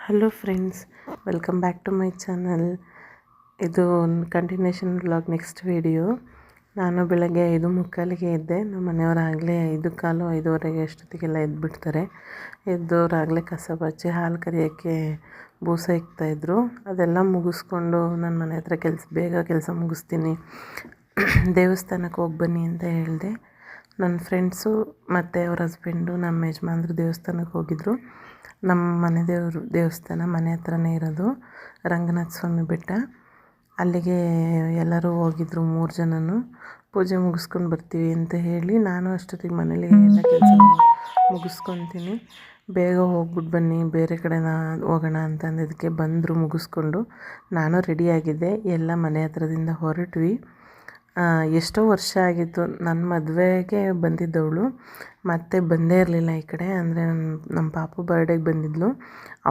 Hello friends welcome back to my channel ಇದು ಒಂದು continuation blog next video ನಾನು ಬೆಳಗ್ಗೆ ಐದು ಮುಕ್ಕಾಲಿಗೆ ಎದ್ದೆ. ನಮ್ಮ ಮನೆಯವರಾಗಲೇ ಐದು ಕಾಲು ಐದುವರೆಗೆ ಅಷ್ಟೊತ್ತಿಗೆಲ್ಲ ಎದ್ದುಬಿಡ್ತಾರೆ ಎದ್ದವರಾಗಲೇ ಕಸ ಬಚ್ಚಿ ಹಾಲು ಕರಿಯೋಕ್ಕೆ ಬೂಸ ಇಕ್ತಾಯಿದ್ರು ಅದೆಲ್ಲ ಮುಗಿಸ್ಕೊಂಡು ನನ್ನ ಮನೆ ಹತ್ರ ಕೆಲಸ ಬೇಗ ಕೆಲಸ ಮುಗಿಸ್ತೀನಿ. ದೇವಸ್ಥಾನಕ್ಕೆ ಹೋಗಿ ಬನ್ನಿ ಅಂತ ಹೇಳಿದೆ. ನನ್ನ ಫ್ರೆಂಡ್ಸು ಮತ್ತು ಅವ್ರ ಹಸ್ಬೆಂಡು ನಮ್ಮ ಯಜಮಾನ್ರು ದೇವಸ್ಥಾನಕ್ಕೆ ಹೋಗಿದ್ರು. ನಮ್ಮ ಮನೆ ದೇವರು, ದೇವಸ್ಥಾನ ಮನೆ ಹತ್ರನೇ ಇರೋದು ರಂಗನಾಥ ಸ್ವಾಮಿ ಬೆಟ್ಟ. ಅಲ್ಲಿಗೆ ಎಲ್ಲರೂ ಹೋಗಿದ್ರು ಮೂರು ಜನನು. ಪೂಜೆ ಮುಗಿಸ್ಕೊಂಡು ಬರ್ತೀವಿ ಅಂತ ಹೇಳಿ ನಾನು ಅಷ್ಟೊತ್ತಿಗೆ ಮನೇಲಿ ಎಲ್ಲ ಕೆಲಸ ಮುಗಿಸ್ಕೊತೀನಿ. ಬೇಗ ಹೋಗ್ಬಿಟ್ಟು ಬನ್ನಿ, ಬೇರೆ ಕಡೆ ಹೋಗೋಣ ಅಂತ ಅಂದಿದ್ದಕ್ಕೆ ಬಂದರು ಮುಗಿಸ್ಕೊಂಡು. ನಾನು ರೆಡಿಯಾಗಿದ್ದೆ ಎಲ್ಲ ಮನೆ ಹತ್ರದಿಂದ ಹೊರಟ್ವಿ. ಎಷ್ಟೋ ವರ್ಷ ಆಗಿತ್ತು. ನನ್ನ ಮದುವೆಗೆ ಬಂದಿದ್ದವಳು. ಮತ್ತೆ ಬಂದೇ ಇರಲಿಲ್ಲ ಈ ಕಡೆ. ಅಂದರೆ ನನ್ನ ನಮ್ಮ ಪಾಪು ಬರ್ಡೇಗೆ ಬಂದಿದ್ಳು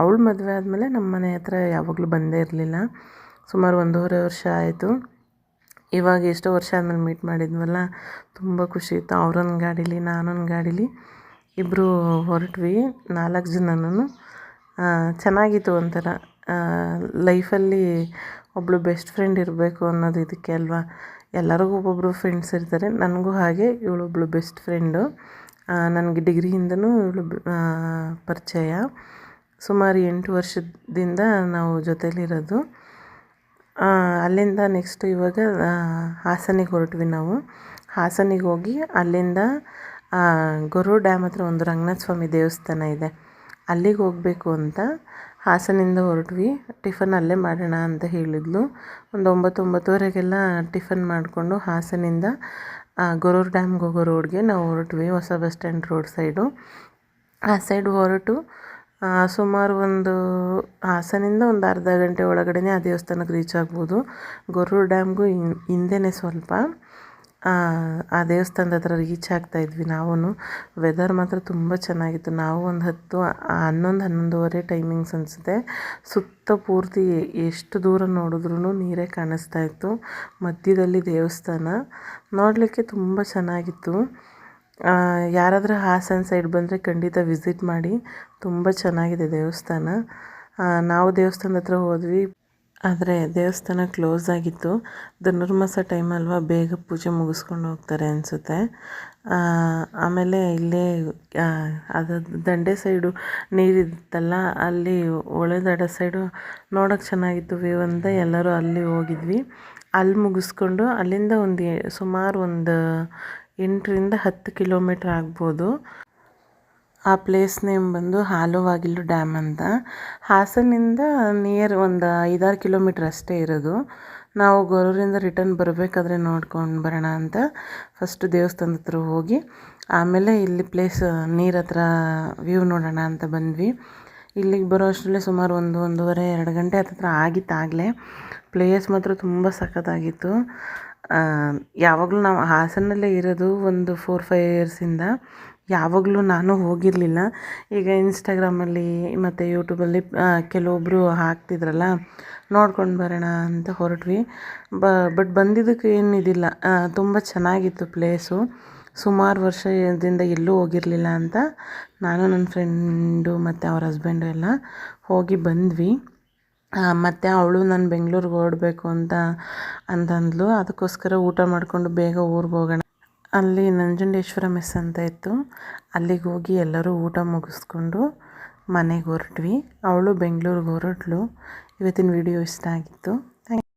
ಅವಳು ಮದುವೆ ಆದಮೇಲೆ ನಮ್ಮ ಮನೆ ಹತ್ರ ಯಾವಾಗಲೂ ಬಂದೇ ಇರಲಿಲ್ಲ. ಸುಮಾರು ಒಂದೂವರೆ ವರ್ಷ ಆಯಿತು. ಇವಾಗ ಎಷ್ಟೋ ವರ್ಷ ಆದಮೇಲೆ ಮೀಟ್ ಮಾಡಿದ್ವಲ್ಲ. ತುಂಬ ಖುಷಿ ಇತ್ತು. ಅವ್ರೊಂದು ಗಾಡೀಲಿ ನಾನೊಂದು ಗಾಡೀಲಿ ಇಬ್ಬರು ಹೊರಟ್ವಿ. ನಾಲ್ಕು ಜನನೂ ಚೆನ್ನಾಗಿತ್ತು ಒಂಥರ. ಲೈಫಲ್ಲಿ ಒಬ್ಬಳು ಬೆಸ್ಟ್ ಫ್ರೆಂಡ್ ಇರಬೇಕು ಅನ್ನೋದು ಇದಕ್ಕೆ ಅಲ್ವಾ? ಎಲ್ಲರಿಗೂ ಒಬ್ಬೊಬ್ಬರು ಫ್ರೆಂಡ್ಸ್ ಇರ್ತಾರೆ. ನನಗೂ ಹಾಗೆ ಇವಳೊಬ್ಳು ಬೆಸ್ಟ್ ಫ್ರೆಂಡು ನನಗೆ ಡಿಗ್ರಿಯಿಂದನೂ ಇವಳು ಪರಿಚಯ. ಸುಮಾರು ಎಂಟು ವರ್ಷದಿಂದ ನಾವು ಜೊತೇಲಿರೋದು. ಅಲ್ಲಿಂದ ನೆಕ್ಸ್ಟ್ ಇವಾಗ ಹಾಸನಿಗೆ ಹೊರಟ್ವಿ ನಾವು. ಹಾಸನಿಗೆ ಹೋಗಿ ಅಲ್ಲಿಂದ ಗೊರು ಡ್ಯಾಮ್ ಹತ್ರ ಒಂದು ರಂಗನಾಥ ಸ್ವಾಮಿ ದೇವಸ್ಥಾನ ಇದೆ. ಅಲ್ಲಿಗೆ ಹೋಗಬೇಕು ಅಂತ ಹಾಸನಿಂದ ಹೊರಟ್ವಿ. ಟಿಫನ್ ಅಲ್ಲೇ ಮಾಡೋಣ ಅಂತ ಹೇಳಿದ್ಲು. ಒಂದು ಒಂಬತ್ತೊಂಬತ್ತುವರೆಗೆಲ್ಲ ಟಿಫನ್ ಮಾಡಿಕೊಂಡು ಹಾಸನಿಂದ ಗೊರೂರು ಡ್ಯಾಮ್ಗೆ ಹೋಗೋ ರೋಡ್ಗೆ ನಾವು ಹೊರಟ್ವಿ, ಹೊಸ ಬಸ್ ಸ್ಟ್ಯಾಂಡ್ ರೋಡ್ ಸೈಡು. ಆ ಸೈಡ್ ಹೊರಟು ಸುಮಾರು ಒಂದು, ಹಾಸನಿಂದ ಒಂದು ಅರ್ಧ ಗಂಟೆ ಒಳಗಡೆ ಆ ದೇವಸ್ಥಾನಕ್ಕೆ ರೀಚ್ ಆಗ್ಬೋದು. ಗೊರೂರು ಡ್ಯಾಮ್ಗೂ ಹಿಂದೆನೇ ಸ್ವಲ್ಪ. ಆ ದೇವಸ್ಥಾನದ ಹತ್ರ ರೀಚ್ ಆಗ್ತಾಯಿದ್ವಿ ನಾವೂ ವೆದರ್ ಮಾತ್ರ ತುಂಬ ಚೆನ್ನಾಗಿತ್ತು. ನಾವು ಒಂದು ಹತ್ತು, ಹನ್ನೊಂದು, ಹನ್ನೊಂದುವರೆ ಟೈಮಿಂಗ್ಸ್ ಅನಿಸುತ್ತೆ. ಸುತ್ತ ಪೂರ್ತಿ ಎಷ್ಟು ದೂರ ನೋಡಿದ್ರೂ ನೀರೇ ಕಾಣಿಸ್ತಾ ಇತ್ತು. ಮಧ್ಯದಲ್ಲಿ ದೇವಸ್ಥಾನ. ನೋಡಲಿಕ್ಕೆ ತುಂಬ ಚೆನ್ನಾಗಿತ್ತು. ಯಾರಾದರೂ ಹಾಸನ ಸೈಡ್ ಬಂದರೆ ಖಂಡಿತ ವಿಸಿಟ್ ಮಾಡಿ. ತುಂಬ ಚೆನ್ನಾಗಿದೆ ದೇವಸ್ಥಾನ. ನಾವು ದೇವಸ್ಥಾನದ ಹತ್ರ ಹೋದ್ವಿ. ಆದರೆ ದೇವಸ್ಥಾನ ಕ್ಲೋಸ್ ಆಗಿತ್ತು. ಧನುರ್ಮಾಸ ಟೈಮ್ ಅಲ್ವಾ ಬೇಗ ಪೂಜೆ ಮುಗಿಸ್ಕೊಂಡು ಹೋಗ್ತಾರೆ ಅನಿಸುತ್ತೆ. ಆಮೇಲೆ ಇಲ್ಲೇ ಅದು ದಂಡೆ ಸೈಡು ನೀರಿತ್ತಲ್ಲ ಅಲ್ಲಿ ಒಳದಡ ಸೈಡು ನೋಡೋಕ್ಕೆ ಚೆನ್ನಾಗಿತ್ತು ವ್ಯೂ ಅಂತ ಎಲ್ಲರೂ ಅಲ್ಲಿ ಹೋಗಿದ್ವಿ. ಅಲ್ಲಿ ಮುಗಿಸ್ಕೊಂಡು ಅಲ್ಲಿಂದ ಒಂದು ಸುಮಾರು ಒಂದು ಎಂಟರಿಂದ ಹತ್ತು ಕಿಲೋಮೀಟ್ರ್ ಆಗ್ಬೋದು. ಆ ಪ್ಲೇಸ್ ನೇಮ್ ಬಂದು ಹಾಲುವಾಗಿಲು ಡ್ಯಾಮ್ ಅಂತ. ಹಾಸನಿಂದ ನಿಯರ್ ಒಂದು ಐದಾರು ಕಿಲೋಮೀಟ್ರ್ ಅಷ್ಟೇ ಇರೋದು. ನಾವು ಗೊರೂರಿಂದ ರಿಟರ್ನ್ ಬರಬೇಕಾದ್ರೆ ನೋಡ್ಕೊಂಡು ಬರೋಣ ಅಂತ ಫಸ್ಟ್ ದೇವಸ್ಥಾನದ ಹತ್ರ ಹೋಗಿ, ಆಮೇಲೆ ಇಲ್ಲಿ ಪ್ಲೇಸ್ ನೀರು ಹತ್ರ ವ್ಯೂ ನೋಡೋಣ ಅಂತ ಬಂದ್ವಿ. ಇಲ್ಲಿಗೆ ಬರೋ ಅಷ್ಟರಲ್ಲೇ ಸುಮಾರು ಒಂದು, ಒಂದೂವರೆ, ಎರಡು ಗಂಟೆ ಹತ್ರ ಆಗಿತ್ತು ಆಗಲೇ. ಪ್ಲೇಸ್ ಮಾತ್ರ ತುಂಬ ಸಖತ್ತಾಗಿತ್ತು. ಯಾವಾಗಲೂ ನಾವು ಹಾಸನಲ್ಲೇ ಇರೋದು ಒಂದು ಫೋರ್ ಫೈವ್ ಇಯರ್ಸಿಂದ ಯಾವಾಗಲೂ ನಾನು ಹೋಗಿರಲಿಲ್ಲ. ಈಗ ಇನ್ಸ್ಟಾಗ್ರಾಮಲ್ಲಿ ಮತ್ತು ಯೂಟ್ಯೂಬಲ್ಲಿ ಕೆಲವೊಬ್ಬರು ಹಾಕ್ತಿದ್ರಲ್ಲ, ನೋಡ್ಕೊಂಡು ಬರೋಣ ಅಂತ ಹೊರಟ್ವಿ. ಬಟ್ ಬಂದಿದ್ದಕ್ಕೆ ಏನಿದಿಲ್ಲ ಇದಿಲ್ಲ. ತುಂಬ ಚೆನ್ನಾಗಿತ್ತು ಪ್ಲೇಸು ಸುಮಾರು ವರ್ಷದಿಂದ ಎಲ್ಲೂ ಹೋಗಿರಲಿಲ್ಲ ಅಂತ ನಾನು ನನ್ನ ಫ್ರೆಂಡು ಮತ್ತು ಅವ್ರ ಹಸ್ಬೆಂಡು ಎಲ್ಲ ಹೋಗಿ ಬಂದ್ವಿ. ಮತ್ತು ಅವಳು ನಾನು ಬೆಂಗಳೂರಿಗೆ ಓಡಬೇಕು ಅಂತ ಅಂತಂದ್ಲು ಅದಕ್ಕೋಸ್ಕರ ಊಟ ಮಾಡಿಕೊಂಡು ಬೇಗ ಊರಿಗೆ ಹೋಗೋಣ ಅಲ್ಲಿ ನಂಜುಂಡೇಶ್ವರ ಮೆಸ್ ಅಂತ ಇತ್ತು. ಅಲ್ಲಿಗೆ ಹೋಗಿ ಎಲ್ಲರೂ ಊಟ ಮುಗಿಸ್ಕೊಂಡು ಮನೆಗೆ ಹೊರಟ್ವಿ. ಅವಳು ಬೆಂಗ್ಳೂರಿಗೆ ಹೊರಟ್ಲು ಇವತ್ತಿನ ವಿಡಿಯೋ ಇಷ್ಟ ಆಗಿತ್ತು.